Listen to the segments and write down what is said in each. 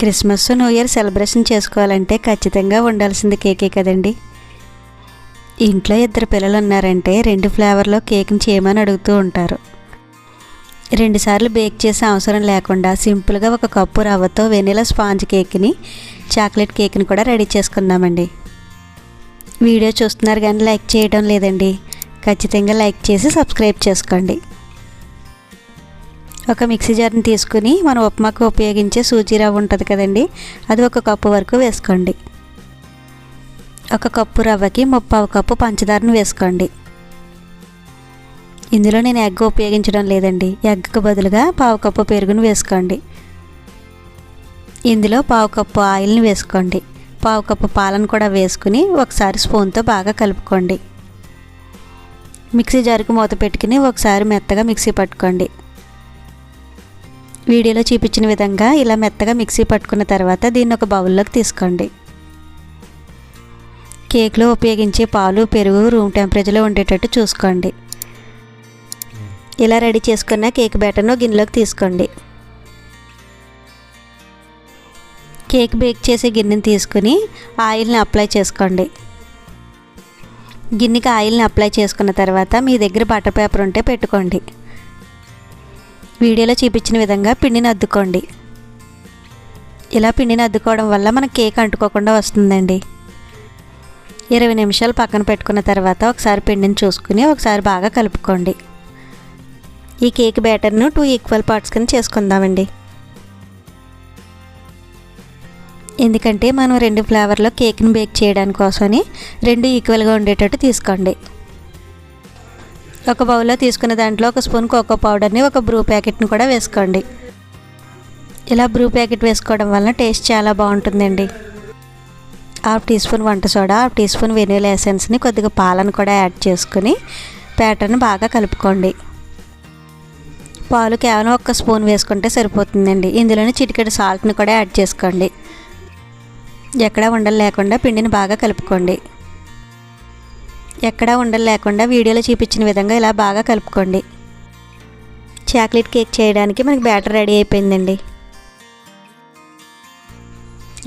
Christmas new year celebration చేసుకోవాలంటే ఖచ్చితంగా ఉండాల్సింది కేకే కదండి. ఇంట్లో ఇద్దరు పిల్లలు ఉన్నారంటే రెండు ఫ్లేవర్లో కేక్ని చేయమని అడుగుతూ ఉంటారు. రెండుసార్లు బేక్ చేసే అవసరం లేకుండా సింపుల్గా ఒక కప్పు రవ్వతో వెనీలా స్పాంజ్ కేక్ని చాక్లెట్ కేక్ని కూడా రెడీ చేసుకుందామండి. వీడియో చూస్తున్నారు కానీ లైక్ చేయడం లేదండి. ఖచ్చితంగా లైక్ చేసి సబ్స్క్రైబ్ చేసుకోండి. ఒక మిక్సీ జార్ని తీసుకుని మనం ఉప్మాకు ఉపయోగించే సూజీ రవ్వ ఉంటుంది కదండి అది ఒక కప్పు వరకు వేసుకోండి. ఒక కప్పు రవ్వకి ముప్పావు కప్పు పంచదారను వేసుకోండి. ఇందులో నేను ఎగ్ ఉపయోగించడం లేదండి ఎగ్కు బదులుగా పావు కప్పు పెరుగును వేసుకోండి. ఇందులో పావు కప్పు ఆయిల్ని వేసుకోండి పావు కప్పు పాలను కూడా వేసుకుని ఒకసారి స్పూన్తో బాగా కలుపుకోండి. మిక్సీ జారుకు మూత పెట్టుకుని ఒకసారి మెత్తగా మిక్సీ పట్టుకోండి. వీడియోలో చూపించిన విధంగా ఇలా మెత్తగా మిక్సీ పట్టుకున్న తర్వాత దీన్ని ఒక బౌల్లోకి తీసుకోండి. కేక్లో ఉపయోగించే పాలు పెరుగు రూమ్ టెంపరేచర్లో ఉండేటట్టు చూసుకోండి. ఇలా రెడీ చేసుకున్న కేక్ బ్యాటర్ను గిన్నెలోకి తీసుకోండి. కేక్ బేక్ చేసే గిన్నెని తీసుకుని ఆయిల్ని అప్లై చేసుకోండి. గిన్నెకి ఆయిల్ని అప్లై చేసుకున్న తర్వాత మీ దగ్గర బటర్ పేపర్ ఉంటే పెట్టుకోండి. వీడియోలో చూపించిన విధంగా పిండిని అద్దుకోండి. ఇలా పిండిని అద్దుకోవడం వల్ల మన కేక్ అంటుకోకుండా వస్తుందండి. ఇరవై నిమిషాలు పక్కన పెట్టుకున్న తర్వాత ఒకసారి పిండిని చూసుకుని ఒకసారి బాగా కలుపుకోండి. ఈ కేక్ బ్యాటర్ను టూ ఈక్వల్ పార్ట్స్ కింద చేసుకుందామండి. ఎందుకంటే మనం రెండు ఫ్లేవర్లో కేక్ని బేక్ చేయడానికి కోసమని రెండు ఈక్వల్గా ఉండేటట్టు తీసుకోండి. ఒక బౌల్లో తీసుకున్న దాంట్లో ఒక స్పూన్ కోకో పౌడర్ని ఒక బ్రూ ప్యాకెట్ని కూడా వేసుకోండి. ఇలా బ్రూ ప్యాకెట్ వేసుకోవడం వలన టేస్ట్ చాలా బాగుంటుందండి. హాఫ్ టీ స్పూన్ వంట soda half teaspoon vanilla ఎసెన్స్ని కొద్దిగా పాలను కూడా యాడ్ చేసుకుని ప్యాటర్న్ బాగా కలుపుకోండి. పాలు కేవలం ఒక్క స్పూన్ వేసుకుంటే సరిపోతుందండి. ఇందులోనే చిటికెడు సాల్ట్ని కూడా యాడ్ చేసుకోండి. ఎక్కడా ఉండలు లేకుండా పిండిని బాగా కలుపుకోండి. ఎక్కడా ఉండలు లేకుండా వీడియోలో చూపించిన విధంగా ఇలా బాగా కలుపుకోండి. చాక్లెట్ కేక్ చేయడానికి మనకి బ్యాటర్ రెడీ అయిపోయిందండి.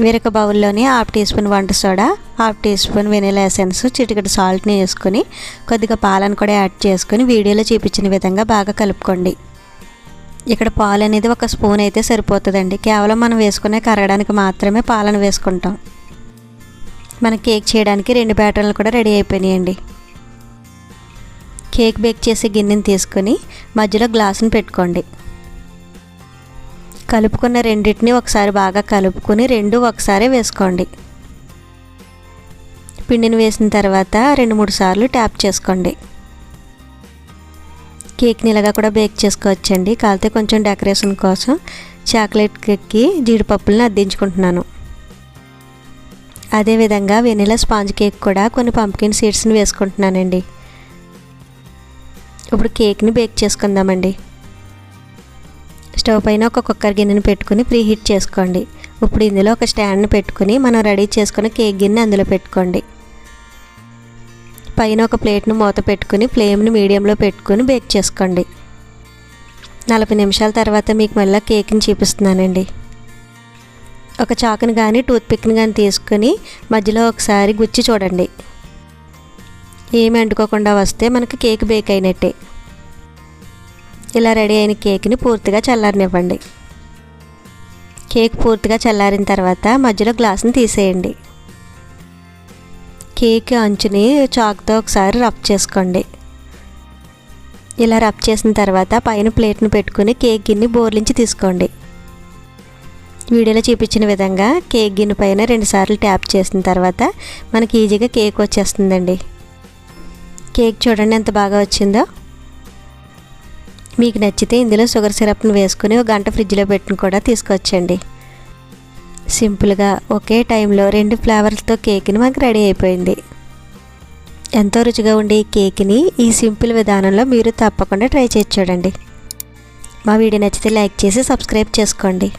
వేరొక బౌల్లోని హాఫ్ టీ స్పూన్ వంట soda half teaspoon vanilla essence చిటికెడు సాల్ట్ని వేసుకొని కొద్దిగా పాలను కూడా యాడ్ చేసుకొని వీడియోలో చూపించిన విధంగా బాగా కలుపుకోండి. ఇక్కడ పాలు అనేది ఒక స్పూన్ అయితే సరిపోతుందండి. కేవలం మనం వేసుకునే కరగడానికి మాత్రమే పాలను వేసుకుంటాం. మన కేక్ చేయడానికి రెండు బ్యాటర్లు కూడా రెడీ అయిపోయినాయండి. కేక్ బేక్ చేసే గిన్నెని తీసుకొని మధ్యలో గ్లాసుని పెట్టుకోండి. కలుపుకున్న రెండింటిని ఒకసారి బాగా కలుపుకొని రెండు ఒకసారి వేసుకోండి. పిండిని వేసిన తర్వాత రెండు మూడు సార్లు ట్యాప్ చేసుకోండి. కేక్ని ఇలాగా కూడా బేక్ చేసుకోవచ్చండి. కాకపోతే కొంచెం డెకరేషన్ కోసం చాక్లెట్ కేక్కి జీడిపప్పులను అద్దించుకుంటున్నాను. అదేవిధంగా వెనిలా స్పాంజ్ కేక్ కూడా కొన్ని పంప్కిన్ సీడ్స్ని వేసుకుంటున్నానండి. ఇప్పుడు కేక్ని బేక్ చేసుకుందామండి. స్టవ్ పైన ఒక కుక్కర్ గిన్నెని పెట్టుకుని ప్రీ హీట్ చేసుకోండి. ఇప్పుడు ఇందులో ఒక స్టాండ్ని పెట్టుకుని మనం రెడీ చేసుకున్న కేక్ గిన్నె అందులో పెట్టుకోండి. పైన ఒక ప్లేట్ను మూత పెట్టుకుని ఫ్లేమ్ని మీడియంలో పెట్టుకుని బేక్ చేసుకోండి. నలభై నిమిషాల తర్వాత మీకు మళ్ళీ కేక్ని చూపిస్తున్నానండి. ఒక చాకుని కానీ టూత్పిక్ని కానీ తీసుకుని మధ్యలో ఒకసారి గుచ్చి చూడండి. ఏమి అంటుకోకుండా వస్తే మనకి కేక్ బేక్ అయినట్టే. ఇలా రెడీ అయిన కేక్ని పూర్తిగా చల్లారనివ్వండి. కేక్ పూర్తిగా చల్లారిన తర్వాత మధ్యలో గ్లాసుని తీసేయండి. కేక్ అంచుని చాక్తో ఒకసారి రబ్ చేసుకోండి. ఇలా రబ్ చేసిన తర్వాత పైన ప్లేట్ను పెట్టుకుని కేక్ గిన్నె బోర్లించి తీసుకోండి. వీడియోలో చూపించిన విధంగా కేక్ గిన్నె పైన రెండుసార్లు ట్యాప్ చేసిన తర్వాత మనకి ఈజీగా కేక్ వచ్చేస్తుందండి. కేక్ చూడండి ఎంత బాగా వచ్చిందో. మీకు నచ్చితే ఇందులో షుగర్ సిరప్ను వేసుకుని ఒక గంట ఫ్రిడ్జ్లో పెట్టుకుని కూడా తీసుకొచ్చండి. సింపుల్గా ఒకే టైంలో రెండు ఫ్లేవర్స్తో కేక్ని మనకు రెడీ అయిపోయింది. ఎంతో రుచిగా ఉండే ఈ కేక్ని ఈ సింపుల్ విధానంలో మీరు తప్పకుండా ట్రై చేసి చూడండి. మా వీడియో నచ్చితే లైక్ చేసి సబ్స్క్రైబ్ చేసుకోండి.